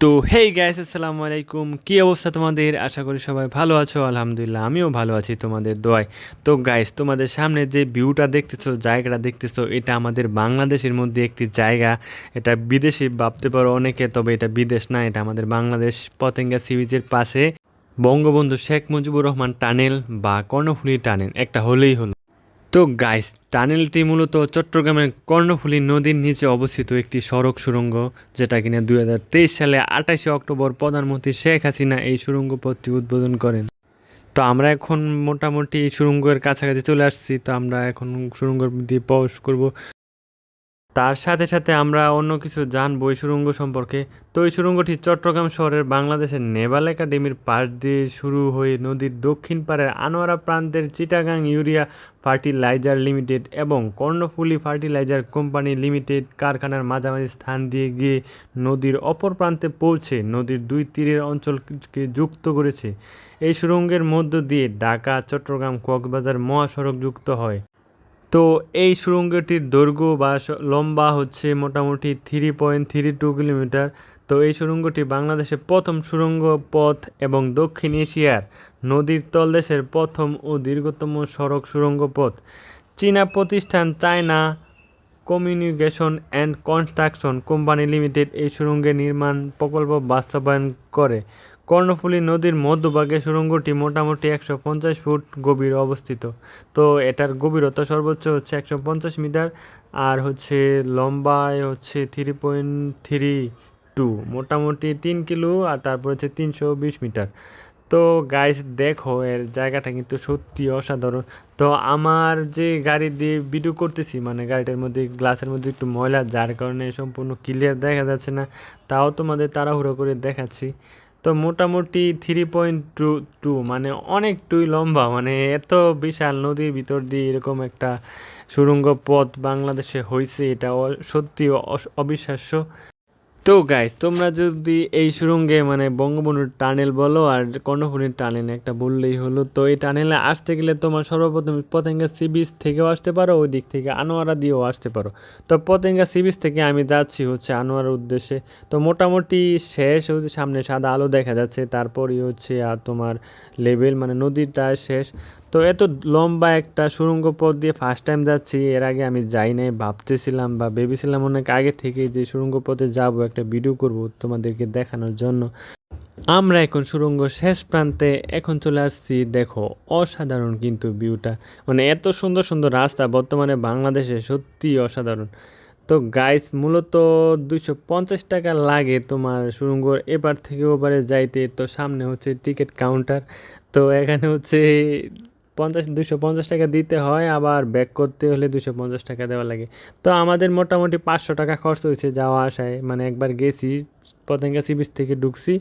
তো hey guys আসসালামু আলাইকুম। কী অবস্থা তোমাদের? আশা করি সবাই ভালো আছো। আলহামদুলিল্লাহ, আমিও ভালো আছি তোমাদের দোয়ায়। তো গাইস তোমাদের সামনে যে ভিউটা দেখতেছো, জায়গাটা দেখতেছো, এটা আমাদের বাংলাদেশের মধ্যে একটি জায়গা। এটা বিদেশি, ভাবতে পারো অনেকে, তবে এটা বিদেশ না, এটা আমাদের বাংলাদেশ পতেঙ্গা সি বিচের পাশে। বঙ্গবন্ধু শেখ মুজিবুর রহমান টানেল বা কর্ণফুলী টানেল, একটা হলেই হলো। তো গাইস টানেলটি মূলত চট্টগ্রামের কর্ণফুলী নদীর নিচে অবস্থিত একটি সড়ক সুড়ঙ্গ যেটা কিনা দুই হাজার তেইশ সালে আঠাশে অক্টোবর প্রধানমন্ত্রী শেখ হাসিনা এই সুড়ঙ্গ পথটি উদ্বোধন করেন। তো আমরা এখন মোটামুটি এই সুড়ঙ্গের কাছাকাছি চলে আসছি, তো আমরা এখন সুড়ঙ্গ দিয়ে প্রবেশ করব। তার সাথে সাথে আমরা অন্য কিছু জানব এই সুড়ঙ্গ সম্পর্কে। তো এই সুড়ঙ্গটি চট্টগ্রাম শহরের বাংলাদেশের নেভাল একাডেমির পাশ দিয়ে শুরু হয়ে নদীর দক্ষিণ পাড়ের আনোয়ারা প্রান্তের চিটাগাং ইউরিয়া ফার্টিলাইজার লিমিটেড এবং কর্ণফুলী ফার্টিলাইজার কোম্পানি লিমিটেড কারখানার মাঝামাঝি স্থান দিয়ে গিয়ে নদীর অপর প্রান্তে পৌঁছে নদীর দুই তীরের অঞ্চলকে যুক্ত করেছে। এই সুড়ঙ্গের মধ্য দিয়ে ঢাকা, চট্টগ্রাম, কক্সবাজার মহাসড়ক যুক্ত হয়। তো এই সুড়ঙ্গটির দৈর্ঘ্য বা লম্বা হচ্ছে মোটামুটি three point three two kilometre. তো এই সুড়ঙ্গটি বাংলাদেশের প্রথম সুড়ঙ্গ পথ এবং দক্ষিণ এশিয়ার নদীর তলদেশের প্রথম ও দীর্ঘতম সড়ক সুড়ঙ্গ পথ। চীনা প্রতিষ্ঠান China communication and construction company limited এই সুড়ঙ্গের নির্মাণ প্রকল্প বাস্তবায়ন করে। কর্ণফুলী নদীর মধ্যভাগে সুড়ঙ্গটি মোটামুটি একশো পঞ্চাশ ফুট গভীর অবস্থিত। তো এটার গভীরতা সর্বোচ্চ হচ্ছে একশো পঞ্চাশ মিটার, আর হচ্ছে লম্বায় হচ্ছে থ্রি পয়েন্ট থ্রি টু, মোটামুটি তিন কিলো, আর তারপর হচ্ছে তিনশো বিশ মিটার। তো গাইস দেখো, এর জায়গাটা কিন্তু সত্যি অসাধারণ। তো আমার যে গাড়ি দিয়ে ভিডিও করতেছি মানে গাড়িটার মধ্যে গ্লাসের মধ্যে একটু ময়লা, যার কারণে সম্পূর্ণ ক্লিয়ার দেখা যাচ্ছে না, তাও তোমাদের তাড়াহুড়ো করে দেখাচ্ছি। তো মোটামুটি থ্রি পয়েন্ট টু টু মানে অনেকটুই লম্বা মানে এত বিশাল নদীর ভিতর দিয়ে এরকম একটা সুড়ঙ্গ পথ বাংলাদেশে হয়েছে এটা সত্যি অবিশ্বাস্য। তো গাইস তোমরা যদি এই সুড়ঙ্গে মানে বঙ্গবন্ধুর টানেল বলো আর কর্ণফুলীর টানেল একটা বললেই হলো, তো এই টানেলে আসতে গেলে তোমার সর্বপ্রথম পতেঙ্গা সি বিচ থেকেও আসতে পারো, ওই দিক থেকে আনোয়ারা দিয়েও আসতে পারো। তো পতেঙ্গা সি বিচ থেকে আমি যাচ্ছি হচ্ছে আনোয়ারার উদ্দেশ্যে। তো মোটামুটি শেষ হচ্ছে সামনে সাদা আলো দেখা যাচ্ছে, তারপরই হচ্ছে আর তোমার লেভেল মানে নদীটা শেষ। তো এত লম্বা একটা সুড়ঙ্গ পথ দিয়ে ফার্স্ট টাইম যাচ্ছি, এর আগে আমি যাই নাই, ভাবতেছিলাম বা ভেবেছিলাম অনেক আগে থেকে যে সুড়ঙ্গ পথে যাব, একটা ভিডিও করব তোমাদেরকে দেখানোর জন্য। আমরা এখন সুড়ঙ্গ শেষ প্রান্তে, এখন চলে আসছি, দেখো, অসাধারণ কিন্তু ভিউটা মানে এত সুন্দর সুন্দর রাস্তা, বর্তমানে বাংলাদেশে সত্যি অসাধারণ। তো গাইস মূলত দুইশো পঞ্চাশ টাকা লাগে তোমার সুড়ঙ্গর এপার থেকে ওপারে যাইতে। তো সামনে হচ্ছে টিকিট কাউন্টার তো এখানে হচ্ছে পঞ্চাশ দুশো পঞ্চাশ টাকা দিতে হয়, আবার ব্যাক করতে হলে দুশো পঞ্চাশ টাকা দেওয়া লাগে। তো আমাদের মোটামুটি পাঁচশো টাকা খরচ হয়েছে যাওয়া আসায়। মানে একবার গেছি পতেঙ্গা সি বিচ থেকে ঢুকছি,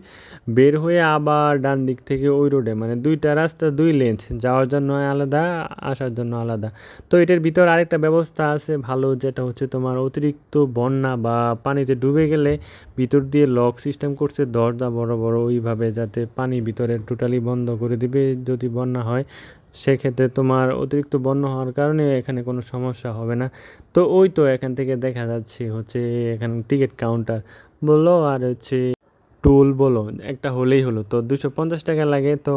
বের হয়ে আবার ডান দিক থেকে ওই রোডে মানে দুইটা রাস্তা, দুই লেন্থ যাওয়ার জন্য আলাদা, আসার জন্য আলাদা। তো এটার ভিতর আরেকটা ব্যবস্থা আছে ভালো, যেটা হচ্ছে তোমার অতিরিক্ত বন্যা বা পানিতে ডুবে গেলে ভিতর দিয়ে লক সিস্টেম করছে, দরজা বড় বড় ওইভাবে যাতে পানি ভিতরে টোটালি বন্ধ করে দিবে যদি বন্যা হয়। সেক্ষেত্রে তোমার অতিরিক্ত বন্যা হওয়ার কারণে এখানে কোনো সমস্যা হবে না। তো ওই তো এখান থেকে দেখা যাচ্ছে হচ্ছে এখানে টিকিট কাউন্টার বলল আর হচ্ছে টোল বলো, একটা হলেই হলো। তো দুশো পঞ্চাশ টাকা লাগে, তো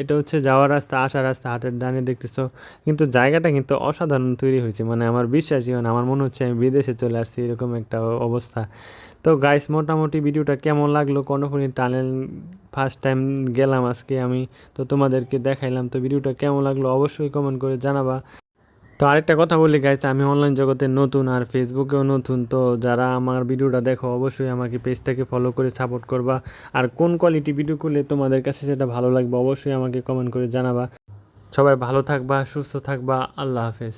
এটা হচ্ছে যাওয়ার রাস্তা, আসার রাস্তা হাতের ডানে দেখতেছো। কিন্তু জায়গাটা কিন্তু অসাধারণ তৈরি হয়েছে। মানে আমার বিশ্বাসই হয় আমার মনে হচ্ছে আমি বিদেশে চলে আসছি, এরকম একটা অবস্থা। তো গাইস মোটামুটি ভিডিওটা কেমন লাগল? কর্ণফুলী টানেল ফার্স্ট টাইম গেলাম আজকে আমি, তো তোমাদেরকে দেখাইলাম। তো ভিডিওটা কেমন লাগল? অবশ্যই কমেন্ট করে জানাবা। তো আরেকটা কথা বলি গাইস আমি অনলাইন জগতে নতুন আর ফেসবুকেও নতুন, তো যারা আমার ভিডিওটা দেখো, অবশ্যই আমাকে পেজটাকে ফলো করে সাপোর্ট করবা। আর কোন কোয়ালিটি ভিডিও করলে তোমাদের কাছে সেটা ভালো লাগবে, অবশ্যই আমাকে কমেন্ট করে জানাবা। সবাই ভালো থাকবা, সুস্থ থাকবা, আল্লাহ হাফেজ।